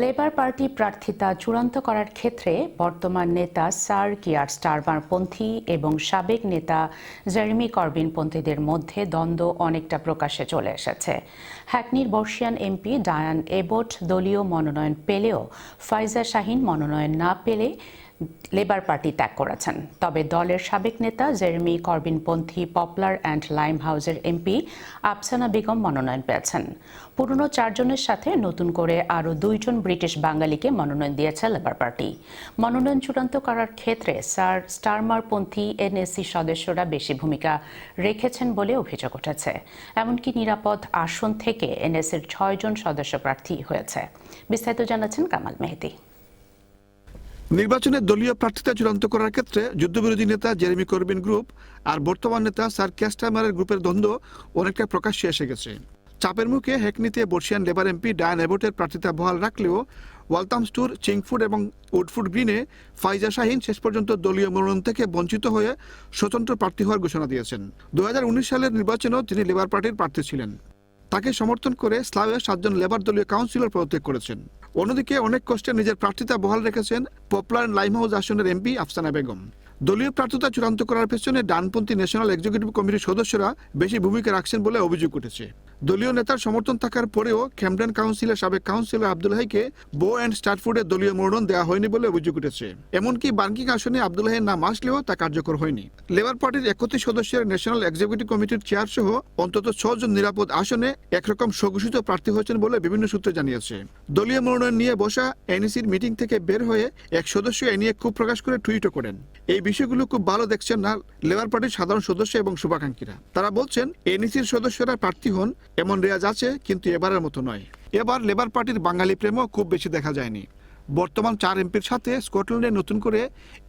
Labour party প্রার্থিতা চূড়ান্ত করার ক্ষেত্রে বর্তমান নেতা সার কিয়ার স্টারমারপন্থী এবং সাবেক নেতা জেরেমি কর্বিনপন্থীদের মধ্যে দ্বন্দ্ব অনেকটা প্রকাশ্যে চলে এসেছে। হ্যাকনির বর্ষিয়ান এমপি ডায়ান এবোট দলীয় মনোনয়ন পেলেও ফাইজা শাহিন মনোনয়ন না পেলে লেবার পার্টি ত্যাগ করেছেন। তবে দলের সাবেক নেতা জেরমি কর্বিনপন্থী, পপুলার অ্যান্ড লাইম হাউসের এমপি আফসানা বেগম মনোনয়ন পেয়েছেন। পুরনো চারজনের সাথে নতুন করে আরও দুইজন ব্রিটিশ বাঙালিকে মনোনয়ন দিয়েছে লেবার পার্টি মনোনয়ন চূড়ান্ত করার ক্ষেত্রে স্যার স্টারমারপন্থী এনএসসি সদস্যরা বেশি ভূমিকা রেখেছেন বলে অভিযোগ উঠেছে। এমনকি নিরাপদ আসন থেকে এনএসসির ছয়জন সদস্য প্রার্থী হয়েছে। বিস্তারিত জানাচ্ছেন কামাল মেহেদি। নির্বাচনে দলীয় প্রার্থিতা চূড়ান্ত করার ক্ষেত্রে যুদ্ধবিরোধী নেতা জেরেমি করবিন গ্রুপ আর বর্তমান নেতা স্যার ক্যাস্টামারের গ্রুপের দ্বন্দ্ব অনেকটা প্রকাশ্যে এসে গেছে। চাপের মুখে হেকনিতে বর্ষিয়ান লেবার এমপি ডায়ান অ্যাবোটের প্রার্থিতা বহাল রাখলেও ওয়ালতাম ওয়ালতামস্টুর, চিংফুড এবং উডফুড গ্রিনে ফাইজা শাহিন শেষ পর্যন্ত দলীয় মনোনয়ন থেকে বঞ্চিত হয়ে স্বতন্ত্র প্রার্থী হওয়ার ঘোষণা দিয়েছেন। দু হাজার উনিশ সালের নির্বাচনেও তিনি লেবার পার্টির প্রার্থী ছিলেন। তাকে সমর্থন করে স্লাভের সাতজন লেবার দলীয় কাউন্সিলর পদত্যাগ করেছেন। অন্যদিকে অনেক কষ্টে নিজের প্রার্থিতা বহাল রেখেছেন পপুলার লাইমহাউস আসনের এমপি আফসানা বেগম। দলীয় প্রার্থিতা চূড়ান্ত করার পেছনে ডানপন্থী ন্যাশনাল এক্সিকিউটিভ কমিটির সদস্যরা বেশি ভূমিকা রাখছেন বলে অভিযোগ উঠেছে। দলীয় নেতার সমর্থন থাকার পরেও ক্যামডেন কাউন্সিলের সাবেক কাউন্সিলর আব্দুল হাইকে বো অ্যান্ড স্টারফুডের দলীয় মনোনয়ন দেওয়া হয়নি বলে অভিযোগ উঠেছে। এমনকি বার্কিং আসনে আব্দুল হাইয়ের নাম আসলেও তা কার্যকর হয়নি। লেবার পার্টির একত্রিশ সদস্যের ন্যাশনাল এক্সিকিউটিভ কমিটির চেয়ার সহ অন্তত ছজন নিরাপদ আসনে একরকম স্বঘোষিত প্রার্থী হয়েছেন বলে বিভিন্ন সূত্রে জানিয়েছে। দলীয় মনোনয়ন নিয়ে বসা এনইসির মিটিং থেকে বের হয়ে এক সদস্য এ নিয়ে ক্ষোভ প্রকাশ করে টুইটও করেন। এই বিষয়গুলো খুব ভালো দেখছেন না লেবার পার্টির সাধারণ সদস্য এবং শুভাকাঙ্ক্ষীরা। তারা বলছেন, এনইসির সদস্যরা প্রার্থী হন, এমন রেয়াজ আছে, কিন্তু এবারের মতো নয়। এবার লেবার পার্টির বাঙালি প্রেমও খুব বেশি দেখা যায়নি। বর্তমান চার এমপির সাথে স্কটল্যান্ডে নতুন করে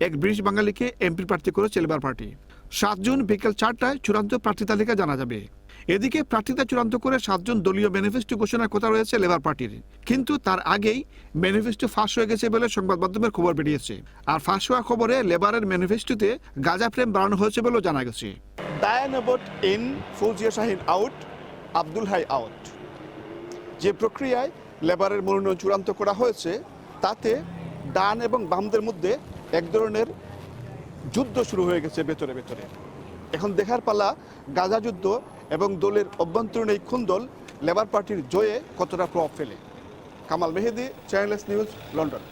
এক ব্রিটিশ বাঙালিকে এমপি প্রার্থী করেছে লেবার পার্টি। সাত জুন বিকেল চারটায় চূড়ান্ত প্রার্থী তালিকা জানা যাবে। এদিকে প্রার্থীতা চূড়ান্ত করে সাতজন দলীয় ম্যানিফেস্টো ঘোষণার কথা রয়েছে লেবার পার্টির। কিন্তু তার আগেই ম্যানিফেস্টো ফাঁস হয়ে গেছে বলে সংবাদ মাধ্যমের খবর বেরিয়েছে। আর ফাঁস হওয়া খবরে লেবারের ম্যানিফেস্টোতে গাজা প্রেম বাড়ানো হয়েছে বলেও জানা গেছে। in, Fauzia Shahin out Abdul Hai out. যে প্রক্রিয়ায় লেবারের মনোনয়ন চূড়ান্ত করা হয়েছে তাতে ডান এবং বামদের মধ্যে এক ধরনের যুদ্ধ শুরু হয়ে গেছে ভেতরে ভেতরে। এখন দেখার পালা গাজা যুদ্ধ এবং দলের অভ্যন্তরীণ এই খুন্দল লেবার পার্টির জয়ে কতটা প্রভাব ফেলে। Kamal Mehedi Channel S News London